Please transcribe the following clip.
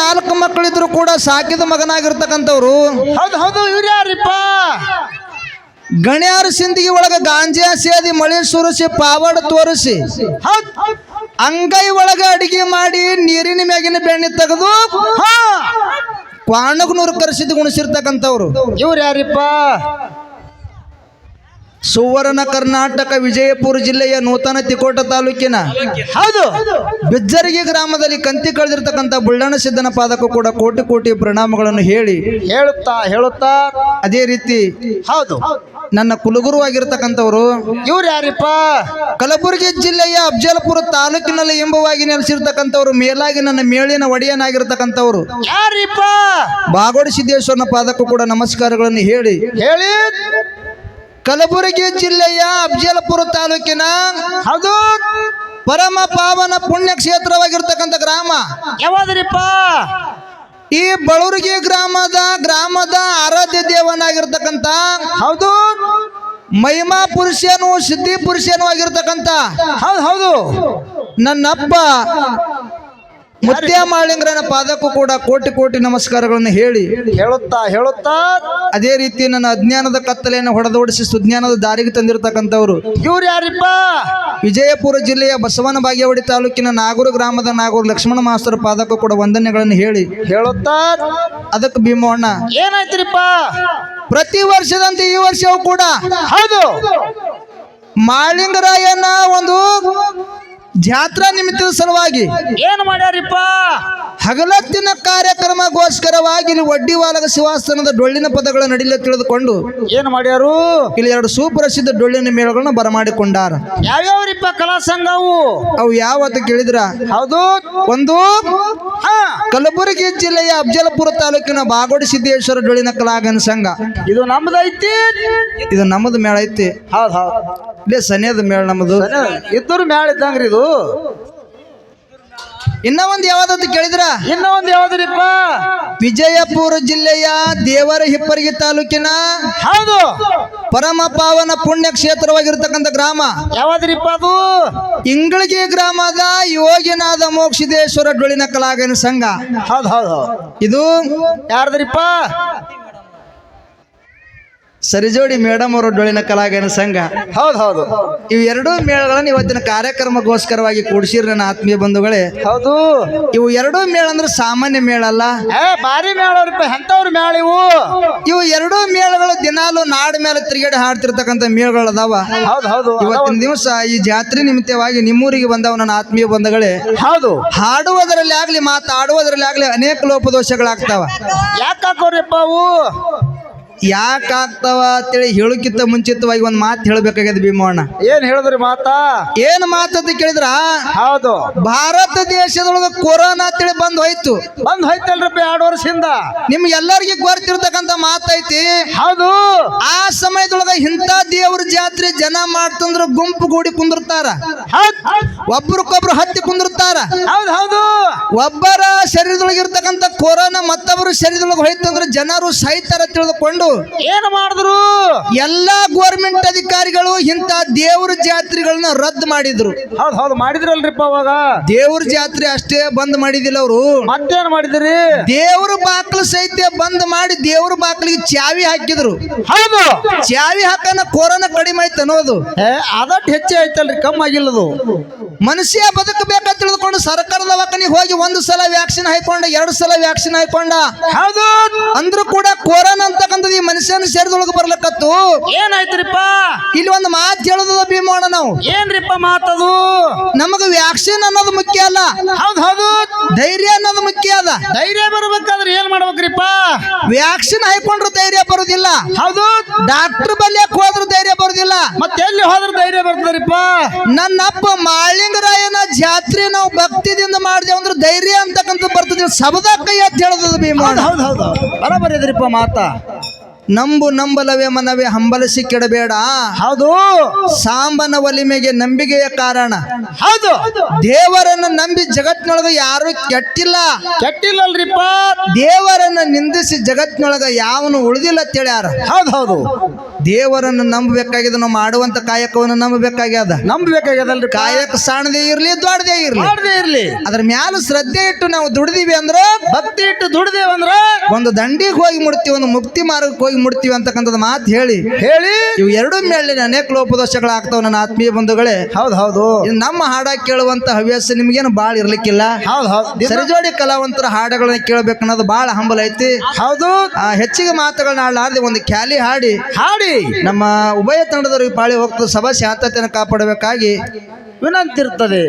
ನಾಲ್ಕು ಮಕ್ಕಳಿದ್ರು ಕೂಡ ಸಾಕಿದ ಮಗನಾಗಿರ್ತಕ್ಕಂಥವ್ರು. ಹೌದು ಹೌದು ಇವ್ರು ಯಾರಿಪ್ಪ? ಗಣ್ಯಾರ ಸಿಂದಿಗೆ ಒಳಗ ಗಾಂಜಾ ಸೇದಿ ಮಳೆ ಸುರಿಸಿ ಪಾವಡ ತೋರಿಸಿ. ಅಂಗೈ ಒಳಗ ಅಡಿಗೆ ಮಾಡಿ ನೀರಿನ ಮ್ಯಾಗಿನ ಬೆಣ್ಣೆ ತೆಗೆದು ಕ್ವಾಣಗ್ನೂರು ಕರೆಸಿದ್ದು ಗುಣಿಸಿರ್ತಕ್ಕಂಥವ್ರು. ಇವ್ರು ಯಾರಿಪ್ಪ? ಸುವರ್ಣ ಕರ್ನಾಟಕ ವಿಜಯಪುರ ಜಿಲ್ಲೆಯ ನೂತನ ತಿಕೋಟ ತಾಲೂಕಿನ ಹೌದು. ಬಿಜ್ಜರಿಗೆ ಗ್ರಾಮದಲ್ಲಿ ಕಂತಿ ಕಳೆದಿರ್ತಕ್ಕಂಥ ಬುಳ್ಳಣ್ಣ ಸಿದ್ದನ ಪಾದಕ ಕೂಡ ಕೋಟಿ ಕೋಟಿ ಪ್ರಣಾಮಗಳನ್ನು ಹೇಳಿ ಹೇಳುತ್ತಾ ಹೇಳುತ್ತಾ. ಅದೇ ರೀತಿ ಹೌದು. ನನ್ನ ಕುಲಗುರು ಆಗಿರ್ತಕ್ಕಂಥವ್ರು ಇವ್ರು ಯಾರಿಪ್ಪ? ಕಲಬುರಗಿ ಜಿಲ್ಲೆಯ ಅಫಜಲ್ಪುರ ತಾಲೂಕಿನಲ್ಲಿ ಎಂಬುವಾಗಿ ನೆಲೆಸಿರ್ತಕ್ಕಂಥವ್ರು ಮೇಲಾಗಿ ನನ್ನ ಮೇಳಿನ ಒಡೆಯನಾಗಿರ್ತಕ್ಕಂಥವ್ರು. ಯಾರಿಪ್ಪ? ಬಾಗೋಡಿ ಸಿದ್ದೇಶ್ವರನ ಪಾದಕ್ಕೂ ಕೂಡ ನಮಸ್ಕಾರಗಳನ್ನು ಹೇಳಿ ಹೇಳಿ. ಕಲಬುರಗಿ ಜಿಲ್ಲೆಯ ಅಫ್ಜಲಪುರ ತಾಲೂಕಿನ ಹೌದು. ಪರಮ ಪಾವನ ಪುಣ್ಯ ಕ್ಷೇತ್ರವಾಗಿರ್ತಕ್ಕಂಥ ಗ್ರಾಮ. ಯಾವ್ದ್ರಿಪ್ಪ? ಈ ಬಳೂರಿಗೆ ಗ್ರಾಮದ ಗ್ರಾಮದ ಆರಾಧ್ಯ ದೇವನಾಗಿರ್ತಕ್ಕಂಥ ಹೌದು. ಮಹಿಮಾ ಪುರುಷನು ಸಿದ್ಧಿ ಪುರುಷನು ಆಗಿರ್ತಕ್ಕಂಥ ಹೌದು ಹೌದು. ನನ್ನಪ್ಪ ಮುತ್ಯ ಮಾಳಿಂಗ್ರನ ಪಾದಕ್ಕೂ ಕೂಡ ಕೋಟಿ ಕೋಟಿ ನಮಸ್ಕಾರಗಳನ್ನು ಹೇಳಿ. ಹೇಳುತ್ತಾ ಹೇಳುತ್ತಾ? ಅದೇ ರೀತಿ ನನ್ನ ಅಜ್ಞಾನದ ಕತ್ತಲೆಯನ್ನು ಹೊಡೆದೋಡಿಸಿ ಸುಜ್ಞಾನದ ದಾರಿಗೆ ತಂದಿರತಕ್ಕಂಥವ್ರು. ಇವ್ರು ಯಾರಿಪ್ಪ? ವಿಜಯಪುರ ಜಿಲ್ಲೆಯ ಬಸವನ ಬಾಗೇವಾಡಿ ತಾಲೂಕಿನ ನಾಗೂರು ಗ್ರಾಮದ ನಾಗೂರು ಲಕ್ಷ್ಮಣ ಮಾಸ್ತರ ಪಾದಕ್ಕೂ ಕೂಡ ವಂದನೆಗಳನ್ನು ಹೇಳಿ. ಹೇಳುತ್ತಾ? ಅದಕ್ಕೆ ಭೀಮಣ್ಣ ಏನಾಯ್ತಿರಿಪ್ಪ? ಪ್ರತಿ ವರ್ಷದಂತೆ ಈ ವರ್ಷವೂ ಕೂಡ ಹೌದು. ಮಾಳಿಂಗರಾಯನ ಒಂದು ಜಾತ್ರಾ ನಿಮಿತ್ತದ ಸಲುವಾಗಿ ಏನ್ ಮಾಡ್ಯಾರಿಪ್ಪ? ಹಗಲತ್ತಿನ ಕಾರ್ಯಕ್ರಮಗೋಸ್ಕರವಾಗಿ ಇಲ್ಲಿ ಒಡ್ಡಿವಾಲಗ ಶಿವಾಸ್ತನದ ಡೊಳ್ಳಿನ ಪದಗಳ ನಡಿಲೆ ತಿಳಿದುಕೊಂಡು ಏನ್ ಮಾಡ್ಯಾರು? ಇಲ್ಲಿ ಎರಡು ಸುಪ್ರಸಿದ್ಧ ಡೊಳ್ಳಿನ ಮೇಳಗಳನ್ನ ಬರಮಾಡಿಕೊಂಡಾರ. ಯಾವ್ಯಾವ್ರಿಪ್ಪ ಕಲಾ ಸಂಘವು ಅವು ಯಾವತ್ತು ಕೇಳಿದ್ರ? ಹೌದು. ಒಂದು ಕಲಬುರಗಿ ಜಿಲ್ಲೆಯ ಅಫಜಲಪುರ ತಾಲೂಕಿನ ಬಾಗೋಡಿ ಸಿದ್ದೇಶ್ವರ ಡೊಳ್ಳಿನ ಕಲಾಗನ ಸಂಘ. ಇದು ನಮ್ದೈತಿ ಇದು ನಮ್ಮದು ಮೇಳ ಐತಿ. ಹೌದು ಹೌದು. ಇಲ್ಲೇ ಸನಿಯದ ಮೇಳ ನಮ್ಮದು ಇದ್ದರು ಮೇಳ ಇದ್ದಂಗ್ರಿ ಇದು. ಇನ್ನ ಒಂದು ಯಾವ್ದು ಕೇಳಿದ್ರ? ಇನ್ನ ಒಂದ್ ಯಾವ್ದ್ರಿಪ್ಪ? ವಿಜಯಪುರ ಜಿಲ್ಲೆಯ ದೇವರ ಹಿಪ್ಪರಿಗೆ ತಾಲೂಕಿನ ಹೌದು. ಪರಮ ಪಾವನ ಪುಣ್ಯ ಕ್ಷೇತ್ರವಾಗಿರ್ತಕ್ಕಂಥ ಗ್ರಾಮ. ಯಾವ್ದ್ರಿಪ್ಪ ಅದು? ಇಂಗಳಗಿ ಗ್ರಾಮದ ಯೋಗಿನಾದ ಮೋಕ್ಷಿದೇಶ್ವರ ಡೊಳಿನ ಕಲಾಗನ ಸಂಘ. ಹೌದು ಹೌದು ಹೌದು. ಇದು ಯಾರ್ದ್ರಿಪ್ಪ? ಸರಿಜೋಡಿ ಮೇಡಮ್ ಅವರು ಡೊಳ್ಳಿನ ಕಲಾಗನ ಸಂಘ. ಹೌದು ಹೌದು. ಇವು ಎರಡೂ ಮೇಳಗಳನ್ನು ಇವತ್ತಿನ ಕಾರ್ಯಕ್ರಮಗೋಸ್ಕರವಾಗಿ ಕೂಡಿಸಿರಿ ನನ್ನ ಆತ್ಮೀಯ ಬಂಧುಗಳೇ. ಹೌದು. ಇವು ಎರಡೂ ಮೇಳ ಅಂದ್ರೆ ಸಾಮಾನ್ಯ ಮೇಳ ಅಲ್ಲ. ಬಾರಿ ಭಾರಿ ಮೇಳ ಎಂತವ್ರ ಮೇಳ ಇವು? ಇವು ಎರಡೂ ಮೇಳಗಳು ದಿನಾಲು ನಾಡ ಮೇಲೆ ತಿರುಗಾಡಿ ಹಾಡ್ತಿರ್ತಕ್ಕಂಥ ಮೇಳಗಳು ಅದಾವ. ಹೌದು ಹೌದು. ಇವತ್ತಿನ ದಿವಸ ಈ ಜಾತ್ರೆ ನಿಮಿತ್ತವಾಗಿ ನಿಮ್ಮೂರಿಗೆ ಬಂದವ ನನ್ನ ಆತ್ಮೀಯ ಬಂಧುಗಳೇ. ಹೌದು. ಹಾಡುವುದರಲ್ಲಿ ಆಗ್ಲಿ ಮಾತಾಡುವುದರಲ್ಲಿ ಆಗ್ಲಿ ಅನೇಕ ಲೋಪದೋಷಗಳಾಗ್ತಾವ. ಯಾಕಾಕೋರಿಪ್ಪ ಅವು? ಯಾಕಾಗ್ತಾವ ಅಂತೇಳಿ ಹೇಳೋಕ್ಕಿಂತ ಮುಂಚಿತವಾಗಿ ಒಂದು ಮಾತು ಹೇಳಬೇಕಾಗ್ಯದ ಭೀಮಣ್ಣ ಏನ್ ಹೇಳಿದ್ರಿ ಮಾತಾ? ಏನ್ ಮಾತಂತ ಕೇಳಿದ್ರ? ಹೌದು. ಭಾರತ ದೇಶದೊಳಗ ಕೊರೋನಾ ಅಂತೇಳಿ ಬಂದ್ ಹೋಯ್ತು. ಬಂದ್ ಹೋಯ್ತಲ್ರಪ್ಪ ಎರಡು ವರ್ಷದಿಂದ ನಿಮ್ಗೆಲ್ಲರಿಗೆ ಗೊತ್ತಿರ್ತಕ್ಕಂಥ ಮಾತೈತಿ ಹೌದು. ಆ ಸಮಯದೊಳಗ ಇಂಥ ದೇವ್ರ ಜಾತ್ರೆ ಜನ ಮಾಡ್ತಂದ್ರ ಗುಂಪು ಗೂಡಿ ಕುಂದಿರ್ತಾರ. ಒಬ್ರಕ್ಕೊಬ್ರು ಹತ್ತಿ ಕುಂದಿರ್ತಾರ. ಹೌದು ಹೌದು. ಒಬ್ಬರ ಶರೀರದೊಳಗಿರ್ತಕ್ಕಂಥ ಕೊರೋನಾ ಮತ್ತೊಬ್ಬರ ಶರೀರದೊಳಗೆ ಹೋಯ್ತಂದ್ರೆ ಜನರು ಸಾಯ್ತಾರ ತಿಳಿದುಕೊಂಡು ಏನ್ ಮಾಡಿದ್ರು? ಎಲ್ಲಾ ಗೋರ್ಮೆಂಟ್ ಅಧಿಕಾರಿಗಳು ಇಂತ ದೇವ್ರ ಜಾತ್ರೆಗಳನ್ನ ರದ್ದು ಮಾಡಿದ್ರು. ಹೌದು ಹೌದು ಮಾಡಿದ್ರಲ್ರಿಪ್ಪ ಅವಾಗ. ದೇವ್ರ ಜಾತ್ರೆ ಅಷ್ಟೇ ಬಂದ್ ಮಾಡಿದಿಲ್ಲ ಅವರು. ಮತ್ತೇನ್ ಮಾಡಿದ್ರಿ? ದೇವ್ರ ಬಾಕ್ಲು ಸಹಿತ ಬಂದ್ ಮಾಡಿ ದೇವ್ರ ಬಾಕ್ಲಿಗೆ ಚಾವಿ ಹಾಕಿದ್ರು. ಹೌದು. ಚಾವಿ ಹಾಕನ ಕೊರೋನಾ ಕಡಿಮೆ ಆಯ್ತು ಅನ್ನೋದು. ಅದಟ್ ಹೆಚ್ಚೆ ಐತಲ್ರಿ ಕಮ್ಮಿ ಆಗಿಲ್ಲದು. ಮನುಷ್ಯ ಬದುಕಬೇಕಂತ ತಿಳಿದುಕೊಂಡು ಸರ್ಕಾರದ ದವಾಖಾನಿಗೆ ಹೋಗಿ ಒಂದು ಸಲ ವ್ಯಾಕ್ಸಿನ್ ಹಾಕೊಂಡ ಎರಡು ಸಲ ವ್ಯಾಕ್ಸಿನ್ ಹಾಕೊಂಡ ಹೌದು. ಅಂದ್ರೂ ಕೂಡ ಕೊರೋನಾ ಅಂತಕ್ಕಂಥದ್ದು ಈ ಮನುಷ್ಯನ ಶರೀರದೊಳಗೆ ಬರ್ಲಕತ್ತು? ಏನಾಯ್ತ್ರಿಪ್ಪ? ಇಲ್ಲಿ ಒಂದು ಮಾತು ಹೇಳೋದ ಭೀಮೋಣ ನಾವು. ಏನ್ರಿಪ್ಪ ಮಾತದು? ನಮಗ ವ್ಯಾಕ್ಸಿನ್ ಅನ್ನೋದು ಮುಖ್ಯ ಅಲ್ಲ. ಹೌದು ಹೌದು. ಧೈರ್ಯ ಅನ್ನೋದು ಮುಖ್ಯ ಅದ. ಧೈರ್ಯ ಬರ್ಬೇಕಾದ್ರೆ ಏನ್ ಮಾಡ್ಬೇಕ್ರಿಪ್ಪ? ವ್ಯಾಕ್ಸಿನ್ ಹಾಕೊಂಡ್ರು ಧೈರ್ಯ ಬರುದಿಲ್ಲ. ಹೌದು. ಡಾಕ್ಟರ್ ಬಲ್ಯ ಹೋದ್ರು ಧೈರ್ಯ ಬರುದಿಲ್ಲ. ಮತ್ತೆ ಎಲ್ಲಿ ಹೋದ್ರೆ ಧೈರ್ಯ ಬರ್ತದ್ರಿಪ್ಪ? ನನ್ನಪ್ಪ ಮಾಳಿಂಗರಾಯನ ಜಾತ್ರೆ ನಾವು ಭಕ್ತಿದಿಂದ ಮಾಡಿದೆವು ಅಂದ್ರೆ ಧೈರ್ಯ ಅಂತಕ್ಕಂಥ ಬರ್ತದೆ. ಸಬದ ಕೈ ಅಂತ ಹೇಳೋದು ಭೀಮಣ್ಣ. ಹೌದು ಹೌದು ಬರಬರಿ ಅದ್ರಿಪ್ಪ ಮಾತಾ. ನಂಬು ನಂಬಲವೇ ಮನವೇ ಹಂಬಲಿಸಿ ಕೆಡಬೇಡ. ಹೌದು. ಸಾಂಬನ ಒಲಿಮೆಗೆ ನಂಬಿಕೆಯ ಕಾರಣ. ಹೌದು. ದೇವರನ್ನ ನಂಬಿ ಜಗತ್ತಿನೊಳಗ ಯಾರು ಕೆಟ್ಟಿಲ್ಲ. ಕೆಟ್ಟಿಲ್ಲಲ್ರಿಪ್ಪ. ದೇವರನ್ನ ನಿಂದಿಸಿ ಜಗತ್ತಿನೊಳಗ ಯಾವನು ಉಳಿದಿಲ್ಲ ಹೌದು ಹೌದು. ದೇವರನ್ನು ನಂಬಬೇಕಾಗಿದೆ ನಾವು ಮಾಡುವಂತ ಕಾಯಕವನ್ನು ನಂಬಬೇಕಾಗ್ಯದ? ನಂಬಬೇಕಾಗ್ಯದಲ್ರಿ ಕಾಯಕ ಸಣ್ಣದೇ ಇರ್ಲಿ ದೊಡ್ಡದೇ ಇರ್ಲಿ. ದೊಡ್ಡದೇ ಇರ್ಲಿ. ಅದ್ರ ಮ್ಯಾಲ ಶ್ರದ್ಧೆ ಇಟ್ಟು ನಾವು ದುಡಿದೀವಿ ಅಂದ್ರೆ ಭಕ್ತಿ ಇಟ್ಟು ದುಡ್ದೇವಂದ್ರ ಒಂದು ದಂಡಿಗೆ ಹೋಗಿ ಮುಡ್ತೀವಿ ಒಂದು ಮುಕ್ತಿ ಮಾರ್ಗಕ್ಕೆ ಹೋಗಿ ಮುಡ್ತೀವಿ ಅಂತಕ್ಕಂಥದ್ದು ಮಾತು ಹೇಳಿ. ಹೇಳಿ. ಇವು ಎರಡು ಮೇಲಿನ ಅನೇಕ ಲೋಪದೋಷಗಳಾಗ್ತಾವ ನನ್ನ ಆತ್ಮೀಯ ಬಂಧುಗಳೇ. ಹೌದು ಹೌದು. ನಮ್ಮ ಹಾಡ ಕೇಳುವಂತ ಹವ್ಯಾಸ ನಿಮ್ಗೇನು ಬಾಳ ಇರ್ಲಿಕ್ಕಿಲ್ಲ. ಹೌದು ಹೌದು. ಸರಿಜೋಡಿ ಕಲಾವಂತರ ಹಾಡುಗಳನ್ನ ಕೇಳಬೇಕನ್ನೋದು ಅನ್ನೋದು ಭಾಳ ಹಂಬಲ ಐತಿ. ಹೌದು. ಹೆಚ್ಚಿಗೆ ಮಾತುಗಳನ್ನ ಹಾಡಲಾರ್ದೆ ಒಂದು ಖ್ಯಾಲಿ ಹಾಡಿ. ಹಾಡಿ. ನಮ್ಮ ಉಭಯ ತಂಡದವರಿಗೆ ಪಾಳಿ ಹೋಗ್ತದೆ. ಸಭಾ ಶಾಂತತೆಯನ್ನು ಕಾಪಾಡಬೇಕಾಗಿ ವಿನಂತಿ ಇರ್ತದೆ